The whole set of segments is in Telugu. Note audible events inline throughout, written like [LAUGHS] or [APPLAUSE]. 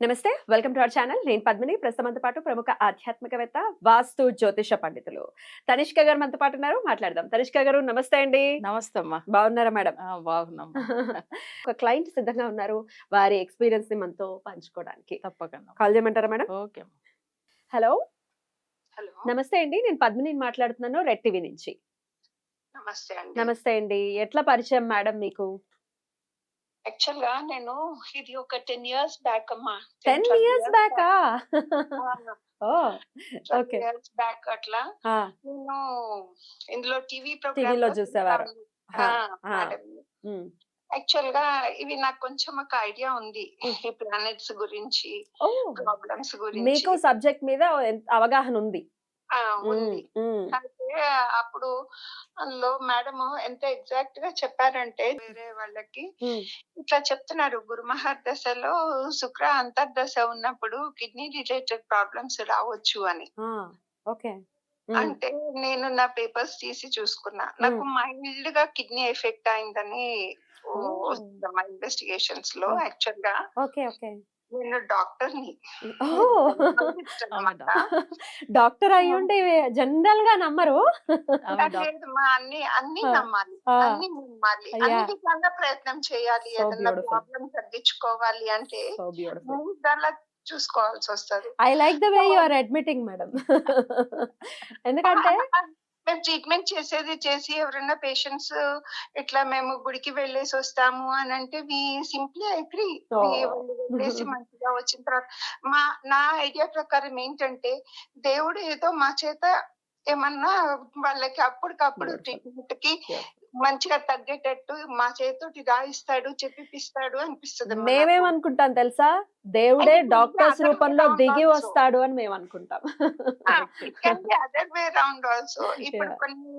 నమస్తే వెల్కమ్ టు అవర్ ఛానల్. నేను పద్మిని. ప్రస్తుతంతో పాటు ప్రముఖ ఆధ్యాత్మికవేత్త వాస్తు జ్యోతిష పండితులు తనిష్క గారు మనతో పాటు ఉన్నారు. మాట్లాడదాం. తనిష్క గారు నమస్తే అండి. నమస్తే అమ్మా. బాగున్నారా మేడం? బాగున్నాం [LAUGHS] ఒక క్లయింట్ సిద్ధంగా ఉన్నారు వారి ఎక్స్పీరియన్స్ని మనతో పంచుకోవడానికి. తప్పకుండా కాల్ చేయమంటారా మేడం? ఓకే. హలో? హలో? నమస్తే అండి. నేను పద్మిని మాట్లాడుతున్నాను రెడ్ టీవీ నుంచి. నమస్తే అండి. నమస్తే అండి. ఎట్లా పరిచయం మేడం మీకు? యాక్చువల్గా నేను ఇది ఒక టెన్ ఇయర్స్ బ్యాక్ అమ్మా టెన్ ఇయర్స్ బ్యాకా ఓకే. ఇయర్స్ బ్యాక్ అట్లా నేను ఇందులో టీవీ TV లో చూసేవారు. యాక్చువల్గా ఇవి నాకు కొంచెం ఒక ఐడియా ఉంది. ఈ ప్లానెట్స్ గురించి ప్రాబ్లమ్స్ గురించి. మీకు సబ్జెక్ట్ మీద అవగాహన ఉంది. ఆ, ఉంది. అయితే అప్పుడు అందులో మేడం ఎంత ఎగ్జాక్ట్గా చెప్పారంటే వేరే వాళ్ళకి. ఇట్లా చెప్తున్నారు. గురుమహర్ దశలో శుక్ర అంతర్దశ ఉన్నప్పుడు కిడ్నీ రిలేటెడ్ ప్రాబ్లమ్స్ రావచ్చు అని. ఓకే. అంటే నేను నా పేపర్స్ తీసి చూసుకున్నా. నాకు మైల్డ్గా కిడ్నీ ఎఫెక్ట్ అయిందని ఓ. వస్తుంది మా ఇన్వెస్టిగేషన్స్లో. యాక్చువల్గా ఓకే ఓకే. నేను డాక్టర్ని. డాక్టర్ అయ్యుండి జనరల్గా నమ్మరు. మా అన్ని అన్ని. నమ్మాలి. అన్ని నమ్మాలి. అన్నిటికన్నా ప్రయత్నం చేయాలి. ఏదన్నా. ప్రాబ్లం తగ్గించుకోవాలి అంటే దానిలా చూసుకోవాల్సి వస్తది I like the way you are admitting madam ఎందుకంటే మేము ట్రీట్మెంట్ చేసేది చేసి ఎవరైనా పేషెంట్స్ ఇట్లా మేము గుడికి వెళ్ళేసి వస్తాము అని అంటే వి సింప్లీ అగ్రి. వెళ్ళేసి [LAUGHS] మంచిగా వచ్చిన తర్వాత మా నా ఐడియా ప్రకారం ఏంటంటే దేవుడు ఏదో మా చేత ఏమన్నా వాళ్ళకి అప్పటికప్పుడు. ట్రీట్మెంట్కి. మంచిగా తగ్గేటట్టు మా చేతోటి రాయిస్తాడు చెప్పిపిస్తాడు అనిపిస్తుంది. మేమేమనుకుంటాం తెలుసా దేవుడే డాక్టర్స్ రూపంలో దిగి. వస్తాడు అని మేము అనుకుంటాం అదర్ వే రౌండ్ ఆల్సో ఇప్పుడు. కొన్ని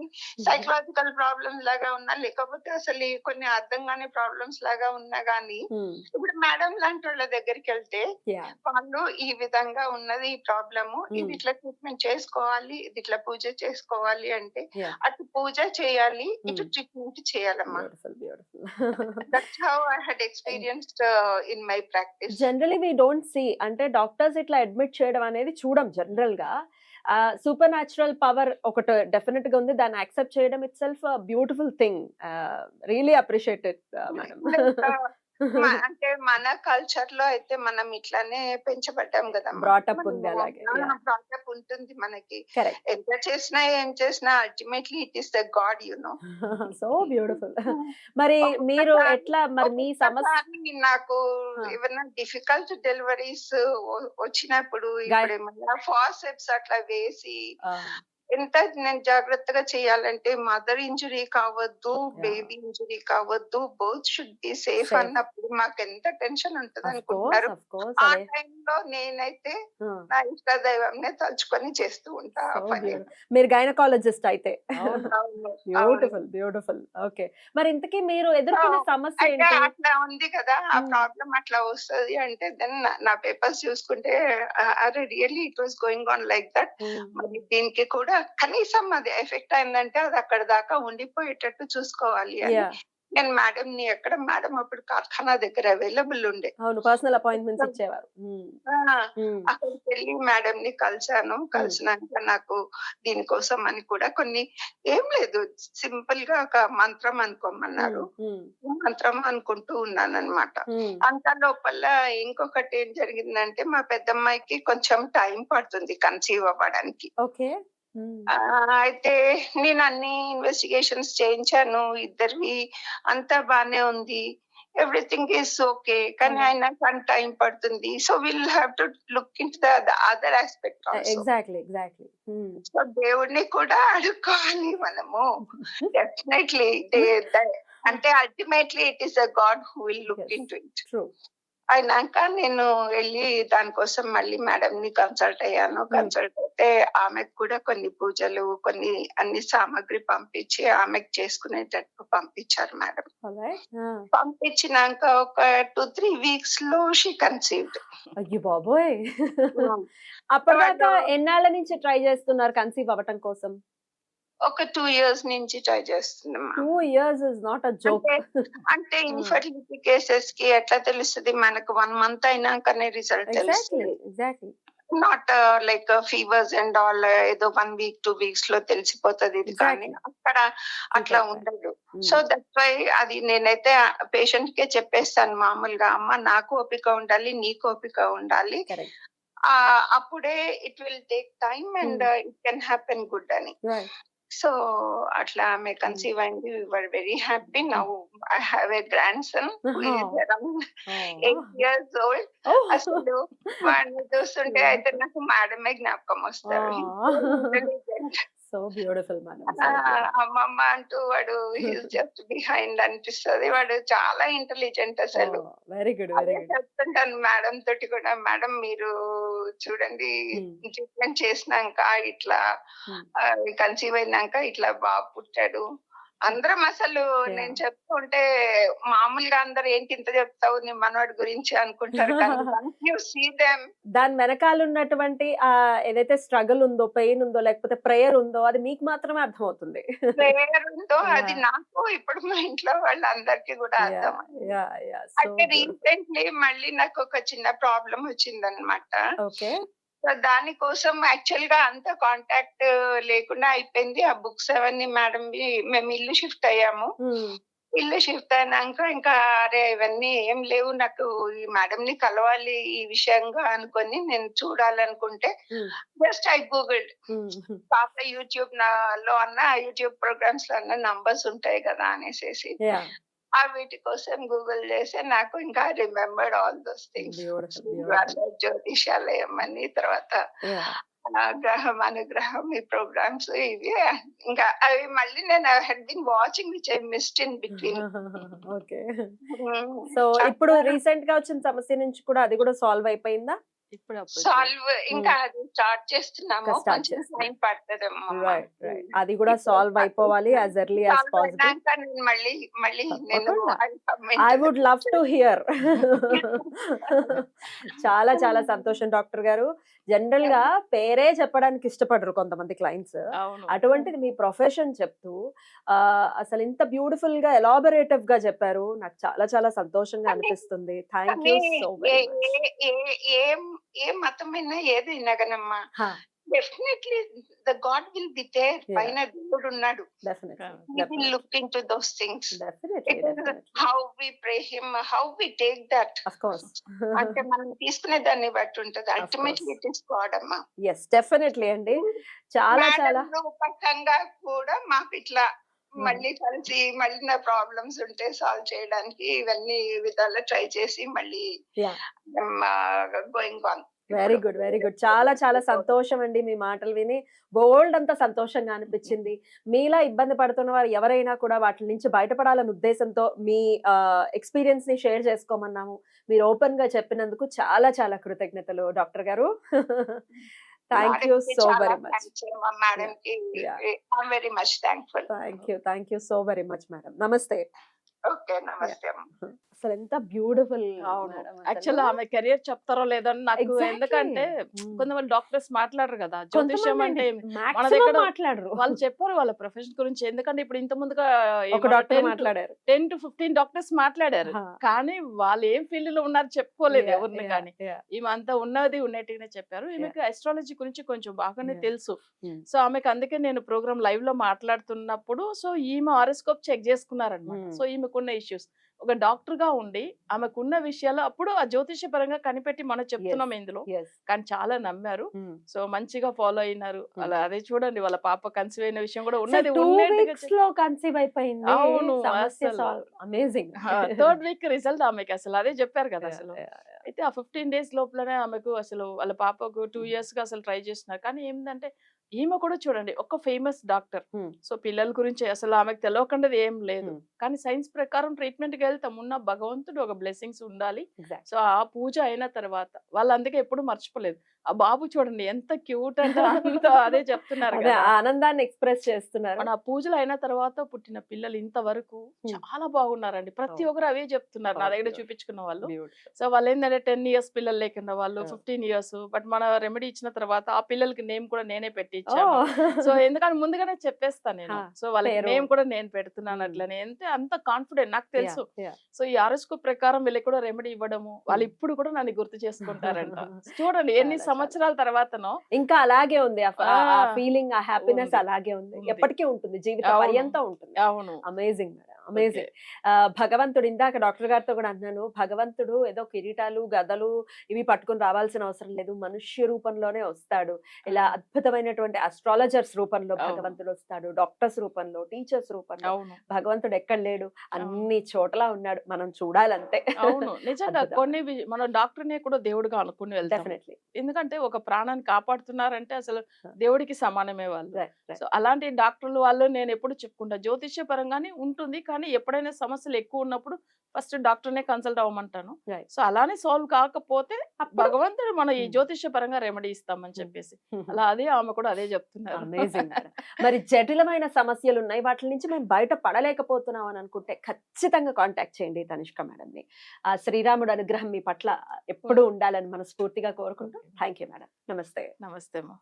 సైకలాజికల్ ప్రాబ్లమ్స్ లాగా ఉన్నా లేకపోతే అసలు కొన్ని అర్థం కాని ప్రాబ్లమ్స్ లాగా ఉన్నా గానీ Hmm. ఇప్పుడు మేడం లాంటి వాళ్ళ దగ్గరికి వెళ్తే. వాళ్ళు ఈ విధంగా ఉన్నది ఈ ప్రాబ్లము ఇది Hmm. ఇట్లా ట్రీట్మెంట్ చేసుకోవాలి ఇది ఇట్లా పూజ చేసుకోవాలి అంటే. అటు పూజ చేయాలి ఇటు Hmm. ట్రీట్మెంట్ చేయాలమ్మా. That's how I had experienced in my practice generally we don't see అంటే డాక్టర్స్ ఇట్లా అడ్మిట్ చేయడం అనేది చూడం జనరల్గా. సూపర్ న్యాచురల్ పవర్ ఒకటి డెఫినెట్గా ఉంది. దాన్ని యాక్సెప్ట్ చేయడం itself beautiful thing really appreciated madam అంటే మన కల్చర్లో అయితే మనం ఇట్లానే పెంచబడ్డాం కదా Brought-up ఉంది అలాగే. బ్రాటప్ ఉంటుంది మనకి. ఎంత చేసినా ఏం చేసినా ultimately it is the God you know so beautiful మరి [LAUGHS] మీరు ఎట్లా మరి మీ సమస్య నాకు. ఏమైనా డిఫికల్ట్ డెలివరీస్ వచ్చినప్పుడు ఇప్పుడు ఫాసెప్స్ అట్లా వేసి ఆ, ఎంత నేను జాగ్రత్తగా చేయాలంటే మదర్ ఇంజురీ కావద్దు. బేబీ ఇంజురీ కావద్దు బోత్ షుడ్ బి సేఫ్. అన్నప్పుడు మాకు ఎంత టెన్షన్ ఉంటుంది అనుకుంటారు ఆ. టైంలో నేనైతే నా ఇష్ట దైవంనే తలుచుకొని చేస్తూ ఉంటా పని. మీరు గైనకాలజిస్ట్ అయితే. బ్యూటిఫుల్ బ్యూటిఫుల్ ఓకే మరి ఇంతకీ మీరు ఎదుర్కొన్న సమస్య అట్లా ఉంది కదా ఆ. ప్రాబ్లం అట్లా వస్తది అంటే దెన్ నా పేపర్స్ చూసుకుంటే అరే really it was going on like that. మరి దీనికి కూడా కనీసం అది ఎఫెక్ట్ అయిందంటే అది అక్కడ దాకా ఉండిపోయేటట్టు చూసుకోవాలి అని. నేను మేడం ని ఎక్కడ మేడం అప్పుడు కార్ఖానా దగ్గర అవైలబుల్ ఉండే. పర్సనల్ అపాయింట్మెంట్స్ ఇచ్చేవారు. ఆ, ఉమ్, అక్కడికి వెళ్ళి మేడం ని కలిసాను కలిసినాక నాకు దీనికోసం అని కూడా కొన్ని ఏం లేదు. సింపుల్గా ఒక మంత్రం అనుకోమన్నారు. మంత్రం అనుకుంటూ ఉన్నాను అనమాట అంత లోపల ఇంకొకటి ఏం జరిగిందంటే మా పెద్దమ్మాయికి కొంచెం టైం పడుతుంది కన్సీవ్ అవ్వడానికి. అయితే నేను అన్ని ఇన్వెస్టిగేషన్స్ చేయించాను. ఇద్దరివి అంతా బానే ఉంది. Everything is okay. కానీ. ఆయన కానీ టైం పడుతుంది. So will have to look in the other aspect exactly exactly. So దేవుడిని కూడా [LAUGHS] అడుక్కోవాలి మనము. డెఫినెట్లీ [LAUGHS] అంటే ultimately it is a God who will look. Into it. అయినాక నేను వెళ్ళి దానికోసం మళ్ళీ మేడం ని కన్సల్ట్ అయ్యాను కన్సల్ట్ అయితే ఆమెకు కూడా కొన్ని పూజలు కొన్ని అన్ని సామాగ్రి పంపించి ఆమెకు చేసుకునేటట్టు పంపించారు మేడం. పంపించినాక ఒక టూ త్రీ వీక్స్లో షీ కన్సీవ్డ్ అయ్యో బాబోయ్. [LAUGHS] అప్పటిదాకా ఎన్నాళ్ళ నుంచి ట్రై చేస్తున్నారు కన్సీవ్ అవ్వటం కోసం? ఒక టూ ఇయర్స్ నుంచి ట్రై చేస్తున్నాం two years is not a joke అంటే ఇన్ఫర్టిలిటీ కేసెస్ [LAUGHS] కి ఎట్లా తెలుస్తుంది? మనకు వన్ మంత్ అయినాకనే రిజల్ట్ ఎగ్జాక్ట్లీ తెలుస్తుంది. Exactly not like fevers and all ఏదో వన్ వీక్ టూ వీక్స్లో తెలిసిపోతుంది ఇది కానీ. అక్కడ అట్లా. ఉండదు. Hmm. సో దట్ వై అది నేనైతే పేషెంట్ కే చెప్పేస్తాను మామూలుగా అమ్మ నాకు ఓపిక ఉండాలి నీకు ఓపిక ఉండాలి. అప్పుడే it will take time and it can happen good అని. సో అట్లా ఆమె కన్సీవ్ అయింది. Were very happy now I have a grandson Uh-huh. Around eight years old Oh. అసలు [LAUGHS] వాడిని చూస్తుంటే Yeah. అయితే నాకు మేడమే జ్ఞాపకం వస్తారు. [LAUGHS] సో బ్యూటిఫుల్ అమ్మమ్మ అంటూ వాడు [LAUGHS] జస్ట్ బిహైండ్ అనిపిస్తది. వాడు చాలా ఇంటెలిజెంట్ అసలు. వెరీ గుడ్ అదే వెరీ గుడ్. చెప్తుంటాను మేడం తోటి కూడా. మేడం మీరు చూడండి. ట్రీట్మెంట్ చేసినాక ఇట్లా. కన్సీవ్ అయినాక ఇట్లా బాబు పుట్టాడు. అందరం అసలు. నేను చెప్తుంటే మామూలుగా అందరు ఏంటి ఇంత చెప్తావు? నీ మనవాడి గురించి అనుకుంటారు [LAUGHS] దాని వెనకాల ఉన్నటువంటి ఆ ఏదైతే స్ట్రగుల్ ఉందో పెయిన్ ఉందో లేకపోతే ప్రేయర్ ఉందో అది మీకు మాత్రమే అర్థమవుతుంది. ప్రేయర్ ఉందో [LAUGHS] అది. నాకు ఇప్పుడు మా ఇంట్లో వాళ్ళందరికీ కూడా అర్థం అంటే రీసెంట్లీ మళ్ళీ నాకు ఒక చిన్న ప్రాబ్లం వచ్చిందన్నమాట. ఓకే. సో దానికోసం యాక్చువల్గా అంత కాంటాక్ట్ లేకుండా అయిపోయింది. ఆ బుక్స్ అవన్నీ మేడం మేము ఇల్లు షిఫ్ట్ అయ్యాము. ఇల్లు షిఫ్ట్ అయినాక ఇంకా అరే ఇవన్నీ ఏం లేవు. నాకు ఈ మేడం ని కలవాలి ఈ విషయంగా అనుకొని నేను చూడాలనుకుంటే జస్ట్ ఐ గూగుల్ పాప యూట్యూబ్లో అన్న యూట్యూబ్ ప్రోగ్రామ్స్లో అన్న నంబర్స్ ఉంటాయి కదా అనేసి ఆ వీటి కోసం గూగుల్ చేసి నాకు ఇంకా రిమెంబర్డ్ ఆల్ దోస్ థింగ్స్ జ్యోతిషాలయం అని తర్వాత గ్రహం అనుగ్రహం ఈ ప్రోగ్రామ్స్ ఇవి. ఇంకా అవి మళ్ళీ నేను had been watching which I missed in between okay so ఇప్పుడు రీసెంట్గా వచ్చిన సమస్య నుంచి కూడా అది కూడా సాల్వ్ అయిపోయిందా? ఇప్పుడు సాల్వ్ ఇంకా అది స్టార్ట్ చేస్తున్నాము. కొంచెం. టైం రైట్ అది కూడా సాల్వ్ అయిపోవాలి యాజ్ ఎర్లీ యాజ్ పాసిబుల్ మళ్ళీ మళ్ళీ నేను I would love to hear చాలా చాలా [LAUGHS] సంతోషం డాక్టర్ గారు. జనరల్గా పేరే చెప్పడానికి ఇష్టపడరు కొంతమంది క్లయింట్స్. అటువంటిది మీ ప్రొఫెషన్ చెప్తూ అసలు ఇంత బ్యూటిఫుల్గా ఎలాబరేటివ్గా చెప్పారు. నాకు చాలా చాలా సంతోషంగా అనిపిస్తుంది. Thank you so uh- very uh- మతమైనా ఏదైనా కనమ్మా definitely the god will be there. పైన దేవుడు ఉన్నాడు. Look into those things how we pray him how we take that అంటే మనం తీసుకునే దాన్ని బట్టి ఉంటది. అల్టిమేట్లీ. ఇట్ ఇస్ గాడ్ అమ్మా. ఎస్ డెఫినెట్లీ అండి. చాలా చాలా మేడం పక్షంగా కూడా మాకు ఇట్లా మళ్ళీ కలిసి మళ్ళీ నా ప్రాబ్లమ్స్ ఉంటే సాల్వ్ చేయడానికి ఇవన్నీ విధాలు ట్రై చేసి మళ్ళీ. Going on very good very good. చాలా చాలా సంతోషం అండి మీ మాటలు విని. బోల్డ్ అంత సంతోషంగా అనిపించింది. మీలా ఇబ్బంది పడుతున్న వారు ఎవరైనా కూడా వాటి నుంచి బయటపడాలనే ఉద్దేశంతో మీ ఎక్స్పీరియన్స్ని షేర్ చేసుకోమన్నాము. మీరు ఓపెన్గా చెప్పినందుకు చాలా చాలా కృతజ్ఞతలు డాక్టర్ గారు. Thank you so very much. Madam. Yeah. I'm very much thankful. Thank you. Thank you so very much, madam. Namaste. Okay, namaste. Yeah. [LAUGHS] అసలు ఎంత బ్యూటిఫుల్ యాక్చువల్ ఆమె కెరియర్ చెప్తారో లేదో నాకు. ఎందుకంటే కొంతమంది డాక్టర్స్ మాట్లాడరు కదా జ్యోతిష్యం అంటే మన దగ్గర మాట్లాడరు. వాళ్ళు చెప్పారు వాళ్ళ ప్రొఫెషన్ గురించి. ఎందుకంటే ఇప్పుడు ఇంత ముందుగా ఒక డాక్టర్ మాట్లాడారు. టెన్ టు ఫిఫ్టీన్ డాక్టర్స్ మాట్లాడారు. కానీ వాళ్ళు ఏం ఫీల్డ్లో ఉన్నారు చెప్పుకోలేదు ఎవరిని కానీ. ఈమె అంతా ఉన్నది ఉన్నట్టుగానే చెప్పారు. ఈమెకి అస్ట్రాలజీ గురించి కొంచెం బాగానే. తెలుసు. సో ఆమెకు అందుకే నేను ప్రోగ్రామ్ లైవ్లో మాట్లాడుతున్నప్పుడు సో ఈమె ఆరోస్కోప్ చెక్ చేసుకున్నారనమాట. సో ఈమెకున్న ఇష్యూస్ ఒక డాక్టర్గా ఉండి ఆమెకున్న విషయాలు అప్పుడు ఆ జ్యోతిష పరంగా కనిపెట్టి మనం చెప్తున్నాం ఇందులో. కానీ చాలా నమ్మారు. సో మంచిగా ఫాలో అయినారు. అలా అదే చూడండి వాళ్ళ పాప కన్సీవ్ అయిన విషయం కూడా ఉన్నది కన్సీవ్ అయిపోయింది అవును. అమేజింగ్ థర్డ్ వీక్ రిజల్ట్ ఆమెకి అసలు అదే చెప్పారు కదా అసలు అయితే ఆ ఫిఫ్టీన్ డేస్ లోపలనే ఆమెకు అసలు వాళ్ళ పాపకు టూ. ఇయర్స్గా అసలు ట్రై చేస్తున్నారు కానీ ఏంటంటే ఈమె కూడా చూడండి ఒక ఫేమస్ డాక్టర్. సో పిల్లల గురించి అసలు ఆమెకు తెలియకుండా ఏం లేదు. కానీ సైన్స్ ప్రకారం ట్రీట్మెంట్కి వెళ్తాం. ఉన్న భగవంతుడు ఒక బ్లెస్సింగ్స్ ఉండాలి. సో ఆ పూజ అయిన తర్వాత వాళ్ళు అందుకే ఎప్పుడు మర్చిపోలేదు. ఆ బాబు చూడండి ఎంత క్యూట్ అంటే [LAUGHS] అంత అదే చెప్తున్నారు కదా ఆ ఆనందాన్ని ఎక్స్ప్రెస్ చేస్తున్నారు మన పూజలు అయిన తర్వాత పుట్టిన పిల్లలు ఇంతవరకు. చాలా బాగున్నారండి ప్రతి. ఒక్కరు అవే చెప్తున్నారు నా దగ్గర. చూపించుకున్న వాళ్ళు. సో వాళ్ళు ఏంటంటే టెన్ ఇయర్స్ పిల్లలు లేకుండా వాళ్ళు. ఫిఫ్టీన్ ఇయర్స్ బట్ మన రెమెడీ ఇచ్చిన తర్వాత ఆ పిల్లలకి నేమ్ కూడా నేనే పెట్టి ఇచ్చాను Oh. సో [LAUGHS] ఎందుకంటే ముందుగానే చెప్పేస్తాను నేను సో వాళ్ళకి పేరు. నేమ్ కూడా నేను పెడుతున్నాను. అట్లనే ఎంత అంత కాన్ఫిడెంట్ నాకు తెలుసు. సో ఈ ఆర్ఎస్కు ప్రకారం వీళ్ళకి కూడా రెమెడీ ఇవ్వడము వాళ్ళు. ఇప్పుడు కూడా నన్ను గుర్తు చేసుకుంటారంట [LAUGHS] చూడండి ఎన్ని సంవత్సరాల తర్వాతనో? ఇంకా అలాగే ఉంది. ఆ ఫీలింగ్ ఆ హ్యాపీనెస్. అలాగే ఉంది. ఎప్పటికీ ఉంటుంది. జీవిత. పర్యంతం ఉంటుంది. అవును. Amazing madam amazing. భగవంతుడు ఇందాక డాక్టర్ గారితో కూడా అన్నాను భగవంతుడు ఏదో కిరీటాలు గదలు ఇవి పట్టుకొని రావాల్సిన అవసరం లేదు. మనుష్య రూపంలోనే వస్తాడు. ఇలా అద్భుతమైనటువంటి అస్ట్రాలజర్స్ రూపంలో. భగవంతుడు వస్తాడు. డాక్టర్స్ రూపంలో టీచర్స్ రూపంలో భగవంతుడు ఎక్కడ లేడు? అన్ని చోట్ల ఉన్నాడు. మనం చూడాలంతే. అవును. నిజంగా. కొన్ని మన డాక్టర్నే కూడా దేవుడిగా అనుకుని వెళ్తాం. డెఫినెట్లీ. ఎందుకంటే ఒక ప్రాణాన్ని కాపాడుతున్నారంటే అసలు దేవుడికి సమానమే వాళ్ళు. సో అలాంటి డాక్టర్లు వాళ్ళు నేను ఎప్పుడు చెప్పుకుంటా. జ్యోతిష్య పరంగానే ఉంటుంది. కానీ ఎప్పుడైనా సమస్యలు ఎక్కువ ఉన్నప్పుడు ఫస్ట్ డాక్టర్నే కన్సల్ట్ అవ్వమంటాను. సో అలానే సాల్వ్ కాకపోతే భగవంతుడు మన ఈ. జ్యోతిష్య పరంగా రెమెడీ ఇస్తామని చెప్పేసి. అలా అదే ఆమె కూడా అదే చెప్తున్నారు. మరి జటిలమైన సమస్యలు ఉన్నాయి. వాటి నుంచి మేము బయట పడలేకపోతున్నాం అని అనుకుంటే ఖచ్చితంగా కాంటాక్ట్ చేయండి తనిష్క మేడం ని ఆ శ్రీరాముడు అనుగ్రహం మీ పట్ల ఎప్పుడూ ఉండాలని మనస్ఫూర్తిగా కోరుకుంటూ థ్యాంక్ యూ మేడం. నమస్తే. నమస్తే అమ్మా.